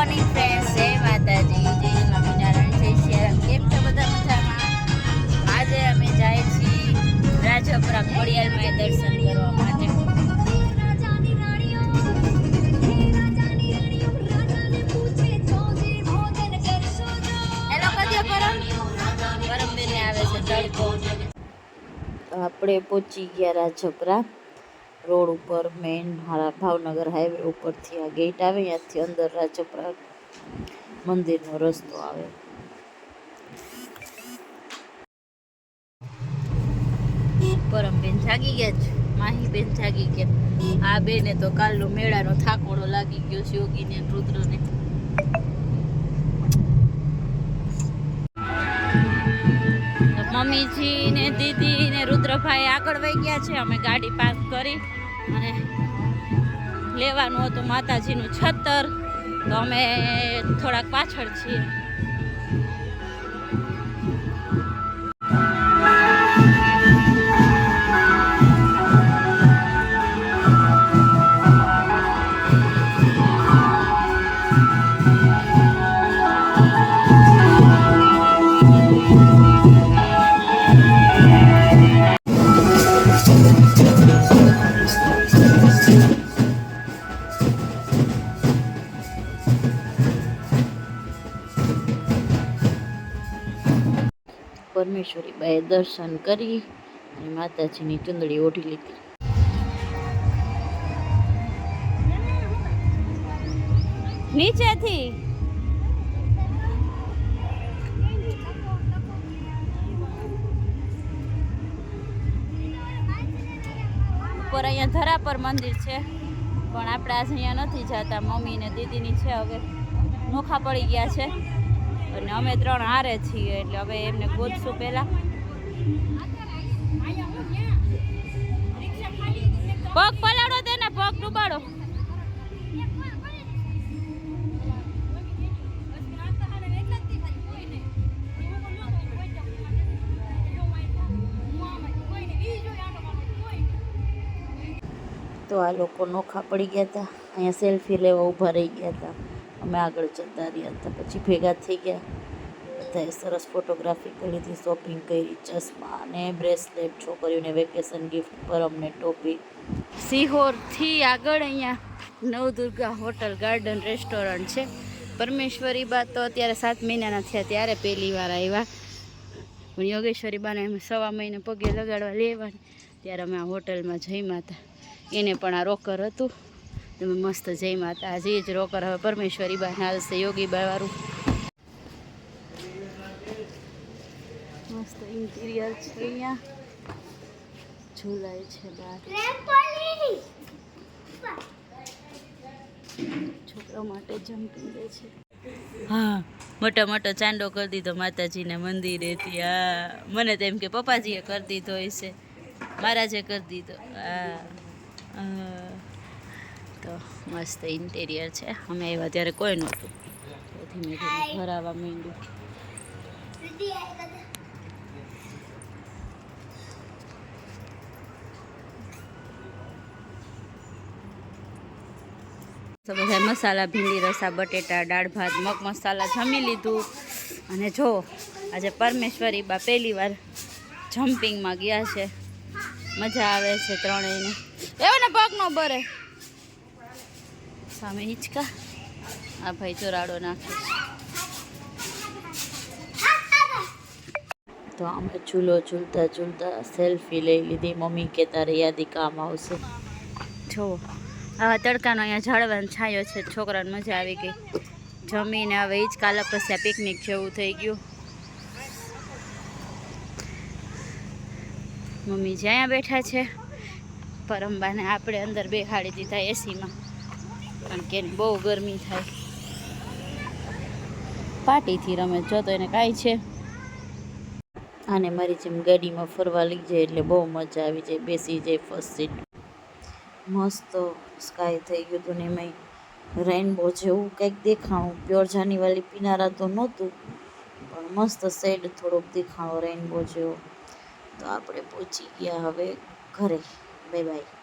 Morning friends જય માતાજી, જય સ્વામિનારાયણ, જય શ્રી કેમ છો બધા મજામાં? આજે અમે જાય છીએ રાજપરા ખોડિયારમાં દર્શન કરવા માટે. આપણે પહોંચી ગયા રાજપરા. રોડ ઉપર મેઇન ભાવનગર હાઈવે ઉપરથી આ ગેટ આવે, ત્યાંથી અંદર રાજપરા મંદિરનો રસ્તો આવે. પરમબેન જાગી ગયા છે. માહીબેન જાગી ગયા. આ બેને તો કાલનો મેળાનો થાકોડો લાગી ગયો છે યોગીને રુદ્રને. મમ્મીજી ને દીદી ને રુદ્રભાઈ આગળ વહી ગયા છે. અમે ગાડી પાસ કરી અને લેવાનું હતું માતાજીનું છત્તર તો અમે થોડાક પાછળ છીએ. પરમેશ્વરી બાએ દર્શન કરી અને માતાજીની ચુંદડી ઓઢી લીધી. નીચેથી. ઉપર અહીંયા ધરા પર મંદિર છે, પણ આપણે આજે અહીંયા નથી જતા. મમ્મી ને દીદીની છે હવે. નોખા પડી ગયા છે. અને અમે ત્રણ હારે છીએ, એટલે હવે એમને ગોતશું પહેલાં. પગ પલાળો તેને પગ ડૂબાડો. તો આ લોકો નોખા પડી ગયા હતા. અહીંયા સેલ્ફી લેવા ઊભા રહી ગયા હતા. અમે આગળ જતા રહ્યા હતા. પછી ભેગા થઈ ગયા. બધાએ સરસ ફોટોગ્રાફી કરી હતી શોપિંગ કરી, ચશ્મા અને બ્રેસલેટ છોકરીઓને વેકેશન ગિફ્ટ પર અમને ટોપી. સિહોરથી આગળ અહીંયા નવદુર્ગા હોટલ ગાર્ડન રેસ્ટોરન્ટ છે. પરમેશ્વરી બા તો અત્યારે સાત મહિનાના થયા, ત્યારે પહેલી વાર આવ્યા. પણ યોગેશ્વરી બાને અમે સવા મહિને પગે લગાડવા લેવા ત્યારે અમે આ હોટલમાં જઈમાં હતા. એને પણ આ રોકર હતું. તમે મસ્ત જય માતા આજે જ રોકર હવે પરમેશ્વરી બા હાલશે, યોગી બાવાળું મસ્ત ઇન્ટિરિયર છે અહીંયા. ઝુલાય છે બહાર છોકરા માટે જમ્પિંગ દે છે. હા, મોટો મોટો ચાંદો કરી દીધો માતાજીને મંદિરેથી. હા, મને તો એમ કે પપ્પાજીએ કરી દીધો હશે. મહારાજે કરી દીધો. હા હા. તો મસ્ત ઇન્ટેરિયર છે. અમે આવ્યા ત્યારે કોઈ નહોતું. તો ધીમે ધીમે ભરાવા માંડ્યું. તો બધા મસાલા ભીંડી રસા બટેટા દાળ ભાત મગ મસાલા જમી લીધું. અને જો આજે પરમેશ્વરી બા પહેલી વાર જમ્પિંગમાં ગયા છે. મજા આવે છે ત્રણેયને. એવો ને પગ નો બરે. સામે હિંચકા. આ ભાઈ ચોરાડો નાખે તો અમે ચૂલો ઝૂલતા ઝૂલતા સેલ્ફી લઈ લીધી. મમ્મી કે તારે યાદી કામ આવશે. જો, આવા તડકાનો અહીંયા ઝાડવાનો છાંયો છે. છોકરાને મજા આવી ગઈ. જમીને હવે હિંચકા આ પિકનિક જેવું થઈ ગયું. મમ્મી જ્યાં બેઠા છે પરમબાને આપણે અંદર બેહાડી દીધા એસીમાં કારણ કે એને બહુ ગરમી થાય. પાટીથી રમે જો તો એને કાંઈ છે. અને મારી જેમ ગાડીમાં ફરવા લઈ જાય એટલે બહુ મજા આવી જાય, બેસી જાય ફર્સ્ટ સીટ મસ્ત સ્કાય થઈ ગયું હતું ને એમાં રેઇનબો જેવું કંઈક દેખાણું. પ્યોર જાનીવાલી પીનારા તો નહોતું, પણ મસ્ત શેડ થોડોક દેખાણો રેઇનબો જેવો. તો આપણે પહોંચી ગયા હવે ઘરે. Bye bye